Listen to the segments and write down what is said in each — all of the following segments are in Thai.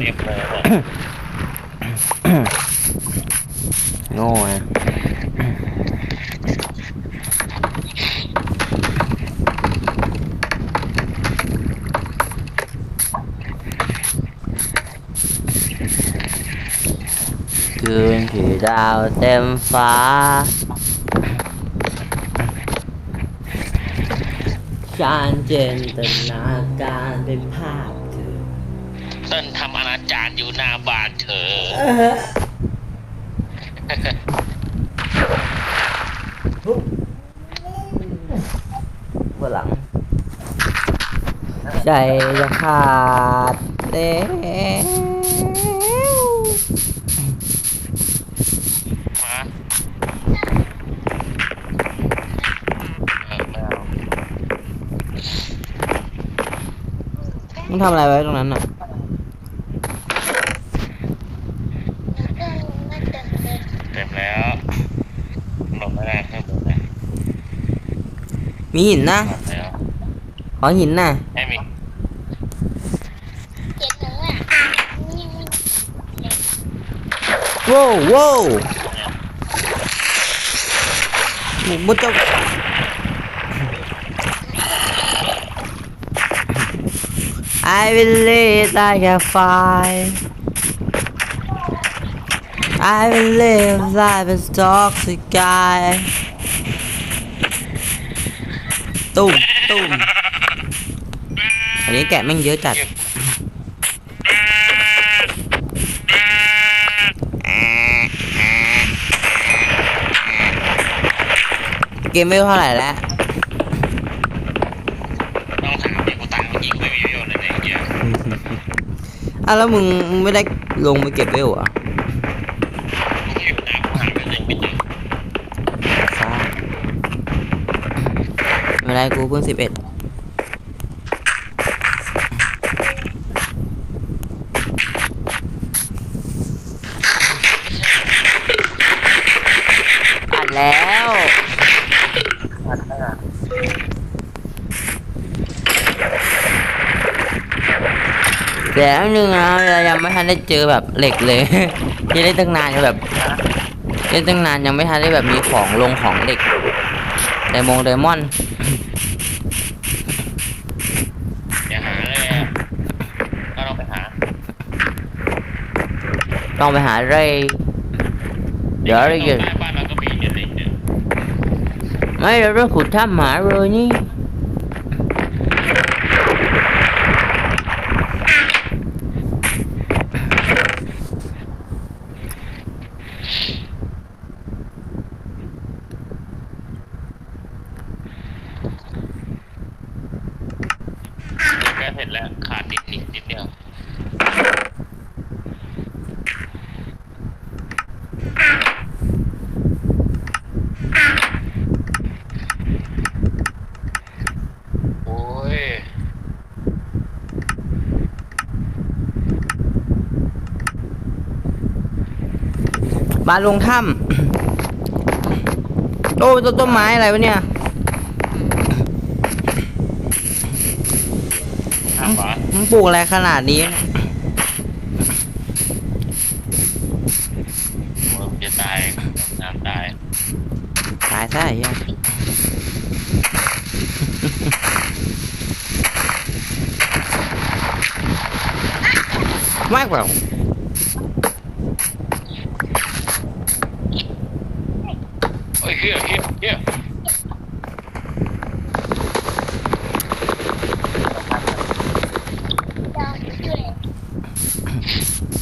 เรียบร้อยโง่ไงคืนคือดาวเต็มฟ้า การเจนตนาการเป็นภาพ เธอฝรั่งใจจะขาดแล้วมาเออไม่เอามึงทำอะไรไว้ตรงนั้นอะ เต็มแล้วหลบไม่ได้ข้างบนนะ มีหินนะหมดแล้วขอหินน่ะไม่มีโว้วโว้วหมูมุดเจ้า I will live like a fire I will live life as toxic guy ตุ้มตุ้มอันนี้แกะแม่งเยอะจัดเกมไม่เท่าไหร่แล้วต้องถามดิกูตายมันยิงไม่มีประโยชน์เลยเนี่ยไอ้เหี้ยอะแล้วมึงมึงไม่ได้ลงไปเก็บเวลเหรอะ ไม่ได้กูเพิ่งสิบเอ็ดอัดแล้วแต่อันนึงนะเรายังไม่ทันได้เจอแบบเหล็กเลยยังได้ตั้งนานแบบเล่นตั้งนานยังไม่ทันได้แบบมีของลงของเหล็กไดมงไดมอนด์ อย่าหาเลยอะก็ต้องไปหา ต้องไปหาเรย์เดี๋ยวอะไร อ เกิน ใต้บ้านเราก็มี เนี่ยเด็กเนี่ยไม่เราต้องขุดถ้ำหาเลยนี่เดี๋ยวก็เสร็จแล้วขาดนิดนิดนิดเดียวโอ้ย มาลงถ้ำโอ้ต้นต้นไม้อะไรวะเนี่ยห้ามวะมึงปลูกอะไรขนาดนี้มึงจะตายน้ำตาย ตายซะไอ้เหี้ยไม่เปล่า โอ้ยเฮียเฮียเฮีย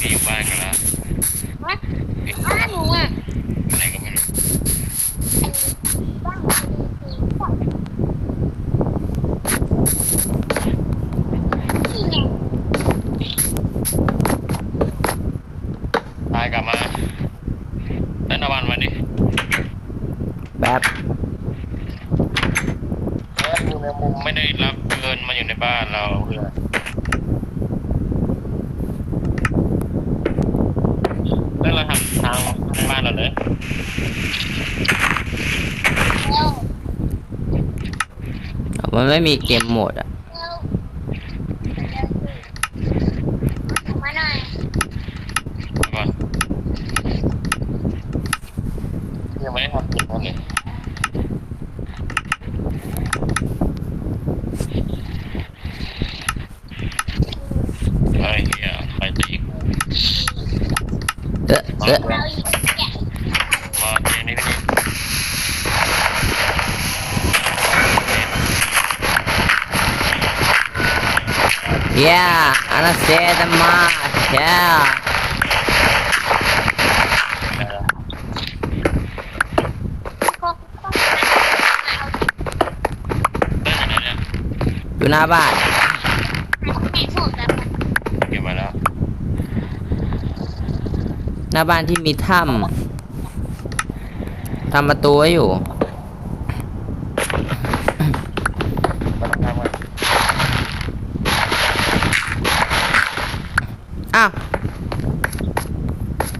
พี่อยู่บ้านกันแล้วอะไรก็ไม่รู้ตายกลับมาเล่นตะวันมาดิ แบบ เอออยู่ในมุมไม่ได้รับเงินมาอยู่ในบ้านเราเพื่อนแล้วเราทำทางบ้านเราเลย มันไม่มีเกมโหมดอะ Yeah, I don't see า mark. Yeah. อยู่หน้าบ้านเก็บมาแล้ว หน้าบ้านที่มีถ้ำทำประตูไว้อยู่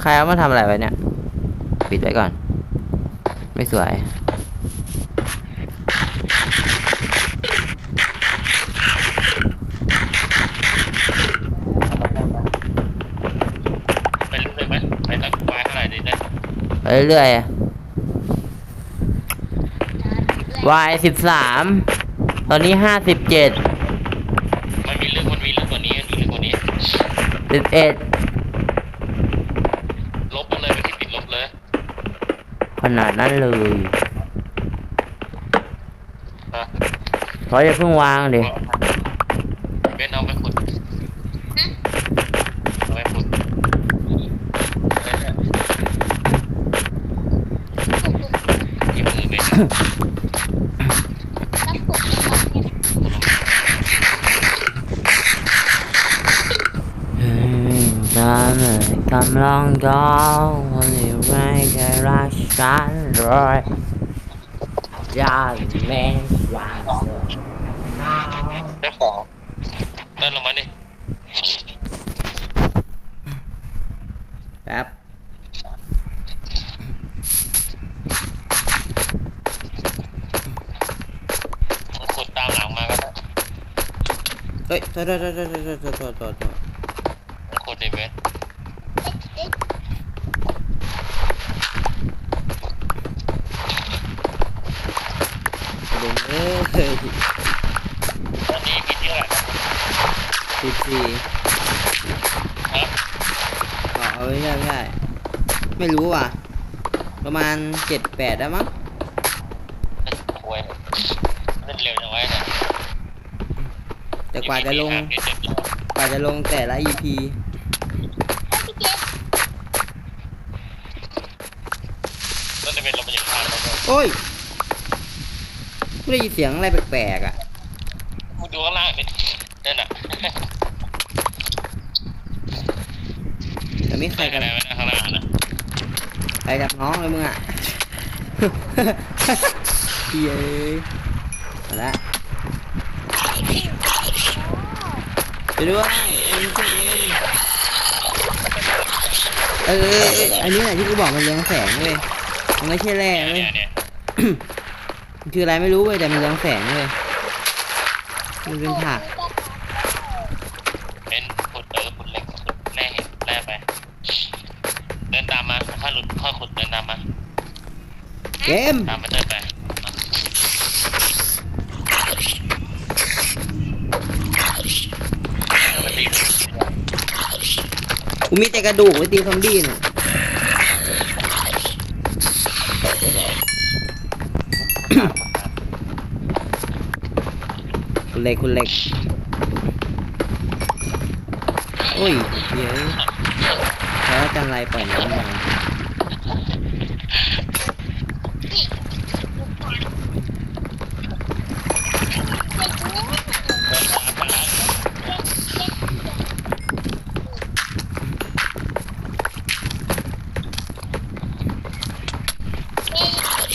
รเอามาทำอะไรไว้เนี่ย ปิดไว้ก่อน ไม่สวย ไปเรื่อยไหมไปตั้งไว้เท่าไหร่ดีได้ไปเรื่อยๆ Y สิบสาม ตอนนี้ห้าสิบเจ็ดมันมีเรื่องมันมีเรื่องกว่านี้มันมีเรื่องกว่านี้สิบเอ็ด ขนาดนั้นเลยขอจะเพิ่งวางเลยเบนเอาไปขุดเอาไปขุดหยิบมือเบนตามเลยกำลังก้าวเร็ว ไม่เคยรักฉันเลยจากแม่วางเจ้าของเดินลงมาดิแป๊บมันขุดตามหลังมาก็ได้เฮ้ยโทษโทษโทษโทษโทษโทษโทษมันขุดดิเว้ สิบสี่ฮะอ๋อไม่ใช่ไม่ใช่ไม่รู้ว่ะ ประมาณเจ็ดแปดได้มั้งโวยเล่นเร็วจังไว้เนี่ยแต่กว่าจะลงยี่สิบปีกว่าจะลงแต่ละ EP พี่เจสแล้วจะเป็นลมมันยังผ่านแล้วก็โอ้ยไม่ได้ยินเสียงอะไรแปลกๆอะมึงดูข้างล่างดินั่นน่ะ แต่ไม่ใครใครกักันนอะไรไว้นะข้างล่างน่ะใครกับน้องเลยมึงอะเฮ้ยมาละไปด้วยเออเออเอออันนี้แหละที่กูบอกมันเรืองแสงเว้ยมันไม่ใช่แร่เว้ยเนี่ยเนี่ยมันคืออะไรไม่รู้เว้ยแต่มันเรืองแสงเว้ยมันเป็นผัก เกมตามมาเดินไปกูมีแต่กระดูกไว้ตีซอมบี้น่ะคุณเล็กคุณเล็กโอ้ยเดี๋ยวแล้วจันไรปล่อยน้ำมา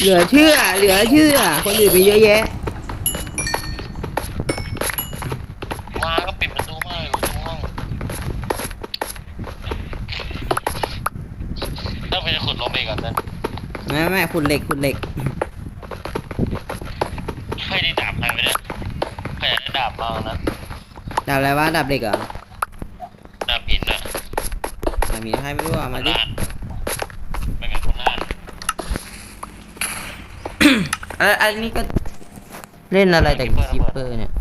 เหลือเชื่อ เหลือเชื่อ คนอื่นไปเยอะแยะ มาก็ปิดประตูมาอยู่ตรงห้องต้องไปขุดลงไปก่อนนะไม่ไม่ไม่คุณเหล็กคุณเหล็ก ใครได้ดาบใครไปเนี่ยใครอยากได้ดาบบ้างนะดับอะไรวะดับเหล็กเหรอดาบหินอะอะมีใครไม่รู้อะมาดิ ลาดไม่งั้นคนลาด อันอันนี้ก็เล่นอะไรแต่คิปเปอร์เนี่ย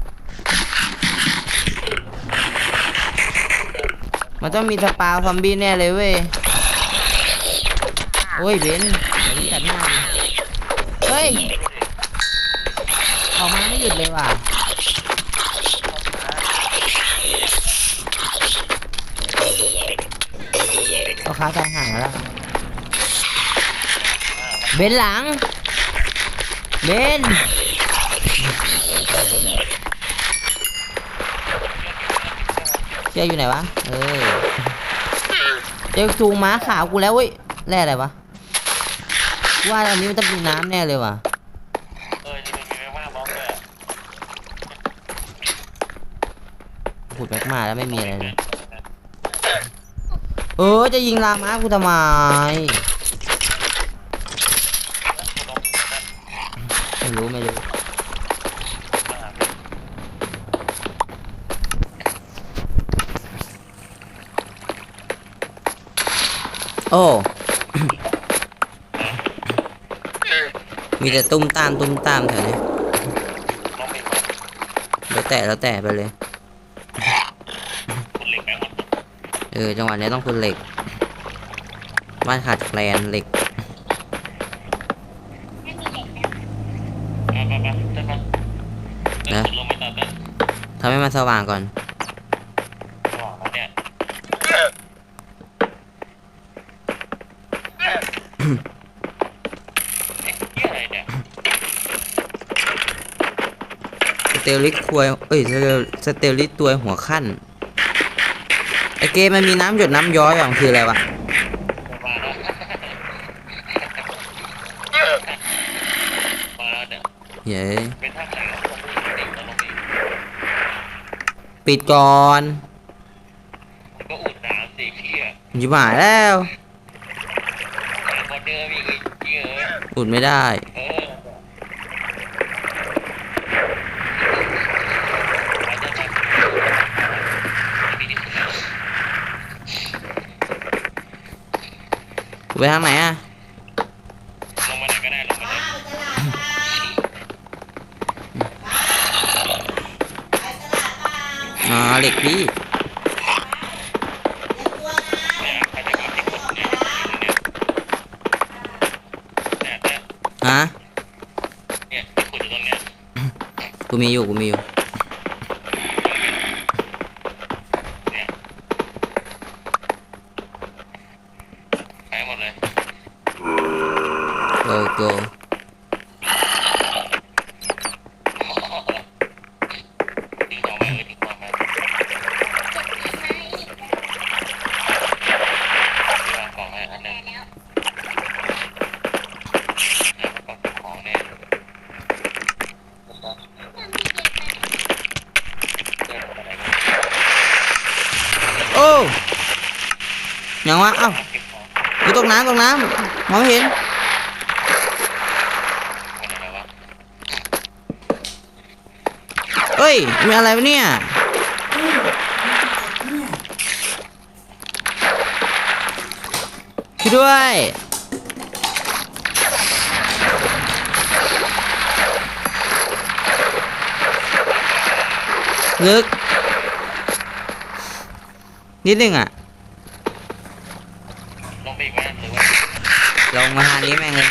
มันต้องมีสปาซอมบี้แน่เลยเว้ย โอ้ยเบนเดี๋ยวนี้ตัดหน้าดิเฮ้ย ออกมาไม่หยุดเลยว่ะเอาขาทางห่างแล้ว เบนหลัง เบนเจ้าอยู่ไหนวะ เออ เจ้าจูงม้าขาวกูแล้วเว้ย แร่อะไรวะ ว่าอันนี้มันต้องมีน้ำแน่เลยว่ะเออนี่มันมีแม่ว่าบล็อกเลยอะขุดแม็กมาแล้วไม่มีอะไรเลย เออ จะยิงลาม้ากูทำไม ไม่รู้ไม่รู้โอ้ มีแต่ตุ้มตามตุ้มตามแถวนี้ต้องมีแล้วแต่แล้วแต่ไปเลยคนเหล็กแม่งหมดเออ จังหวะนี้ต้องคุณเหล็ก บ้านขาดแคลนเหล็ก ไม่มีเด็กแล้ว ไปไปไปเต้นมาเต้นลงไม่ตัดเต้น ทำให้มันสว่างก่อนระหว่างนั้นเนี่ยเอ๊ะเหี้ยอะไรเนี่ยสเตลลิสควยเอ้ยสเตลสเตลลิสตัวหัวขั้นไอเกมมันมีน้ำหยดน้ำย้อยอะมันคืออะไรวะ มาแล้วมาแล้วเนี่ยเย้ เป็นท่าขาวลงไปอีกลงไปอีก ปิดก่อนมันก็อุดน้ำสิเหี้ยยิบหายแล้วหาคนเดิมอีกไอ้เหี้ยเอ้ยอุดไม่ได้ เออไปเดินไปมีที่สุดแล้ว ไปทางไหนอะ เหล็กพี่เนี่ยใครจะมีที่ขุดเนี่ยเนี่ยเนี่ยฮะเนี่ยที่ขุดอยู่ตรงเนี้ยกูมีอยู่ กูมีอยู่เนี่ยไปหมดเลย โกโก ทิ้งของไปเออทิ้งของไป เจ็บไหม วางของไว้อันหนึง แล้ว แล้วก็เก็บของเนี่ย ทำพี่เจ็บไหม เดินไปไหน โอ้ ยังวะเอ้าองอยู่ตกน้ำตกน้ำมองไม่เห็นเฮ้ย มีอะไรวะเนี่ยช่วยด้วยลึกนิดนึงอะ ลงไปอีกไหมหรือว่า ล งมาทางนี้แม่งเลย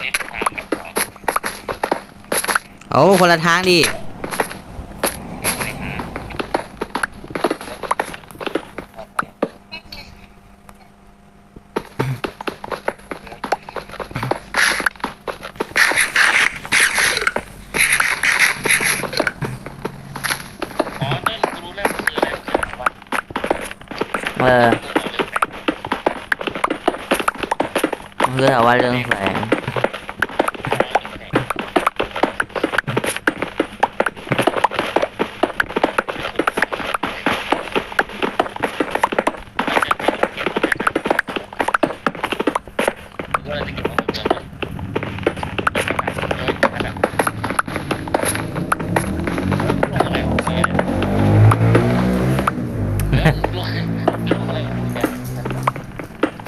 ทิศทางกับของโอ้คนละทางดิ บริหารอ๋อเนั่นกูรู้แล้วมันคืออะไรวะ เออเรื่องว่าเรื่องแสง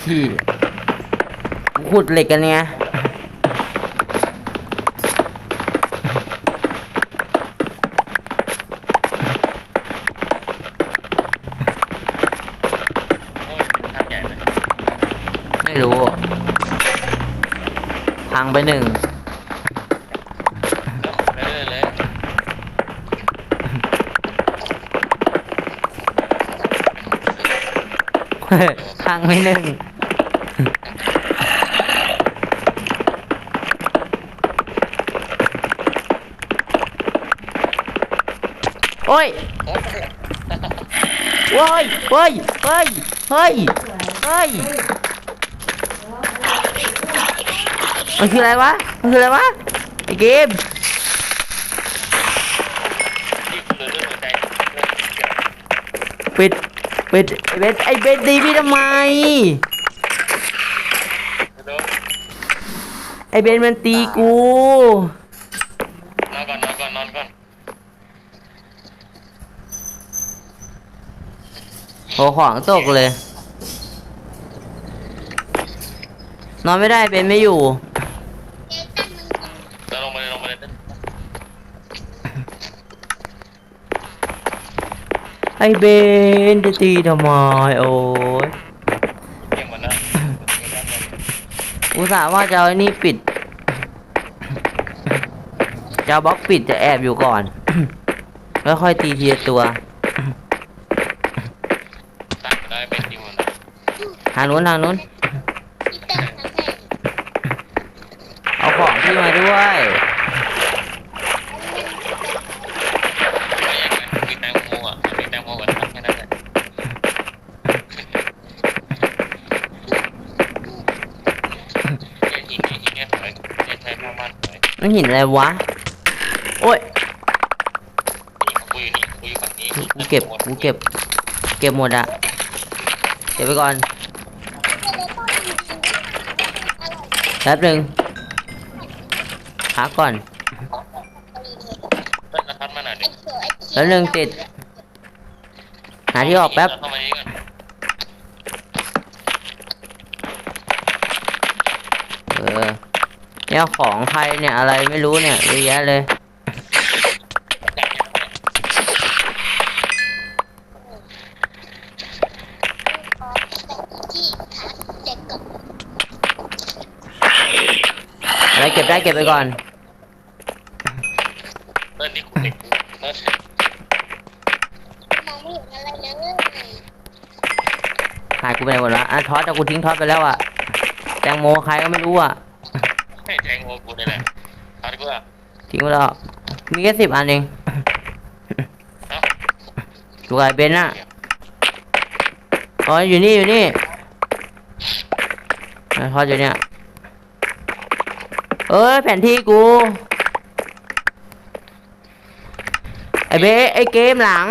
ที่ขุดเหล็กกันไงโอ้ยเป็นทางใหญ่เลยไม่รู้ พังไปหนึ่งแล้วเลยเลยพังไปหนึ่ง โอ้ยโอ้ยเฮ้ยเฮ้ยเฮ้ยเฮ้ยมันคืออะไรวะ มันคืออะไรวะ ไอเกมเรื่องหัวใจเรื่องเปิดปิดไอเบนไอเบนตีพี่ทำไม เดี๋ยว ไอเบนมันตีกูนอนก่อนนอนก่อนนอนก่อนโหของตกเลย นอนไม่ได้เบนไม่อยู่เจ๊ตั้งมึงก่อนแล้วลงมาเลยลงมาเลยไอเบนจะตีทำไมโอ้ย อุตส่าห์ว่าจะเอาไอ้นี่ปิด จะเอาบล็อกปิดจะแอบอยู่ก่อน แล้วค่อยตีทีละตัวตั้งได้เป็นจริงหมดนะทางนู้นทางนู้น พี่เติ้งทำให้ เอาของพี่มาด้วย ไม่อย่างนั้นมีแตงโมอะมีแตงโมกับทั้งแค่นั้นแหละเอ็นอีกอีกเนี่ยถอยเอ็นใช้ผ้ามัดถอย มันหินอะไรวะ โอ้ยนี่กูอยู่นี่กูอยู่ฝั่งนี้กูเก็บกูเก็บ เก็บหมดอะเก็บไปก่อนแป๊บหนึ่งพักก่อนต้นกระทัดมาหน่อยดิแล้วหนึ่งติด หาที่ออกแป๊บ เข้ามานี้ก่อน เออ เนี่ยของใครเนี่ยอะไรไม่รู้เนี่ยเยอะแยะเลย อะไรเก็บได้เก็บไปก่อนเต้นนี่กูเด็กเต้นมองไม่เห็นอะไรเลยหายกูไปไหนหมดละอะทอสแต่กูทิ้งทอสไปแล้วอะ แตงโมใครก็ไม่รู้อะให้แทงโม กูได้แหละเอาดีกว่าทิ้งไปแล้วมีแค่สิบอันเองเอ้าอยู่กับไอ้เบนน่ะอ๋ออยู่นี่อยู่นี่ไอ้ทอสอยู่เนี่ยเอ้ยแผนที่กูไอ้เบไอ้เกมหลัง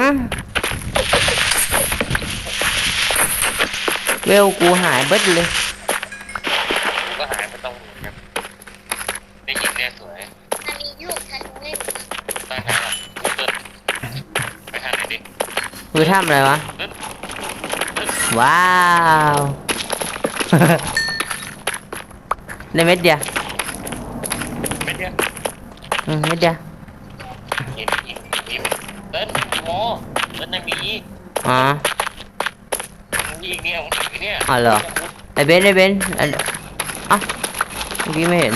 เวลกูหายเบิดเลย กูก็หายไม่ต้องหมุนครับได้ยินเนี่ยสวย อันนี้ลูกฉันเล่น ตั้งใจละกูเต้นไปหาหน่อยดิ คือทำอะไรวะเต้นว้าวในเม็ดเดียวไม่เนี่ยอืมเม็ดเดียวเห็นอีกอีกเต้นโมเต้นยังมีอีกอ๋อ มีอีกเนี่ยมีอีกเนี่ยอ๋อเหรอ ไอเบนไอเบนไอ้อะเมื่อกี้ไม่เห็น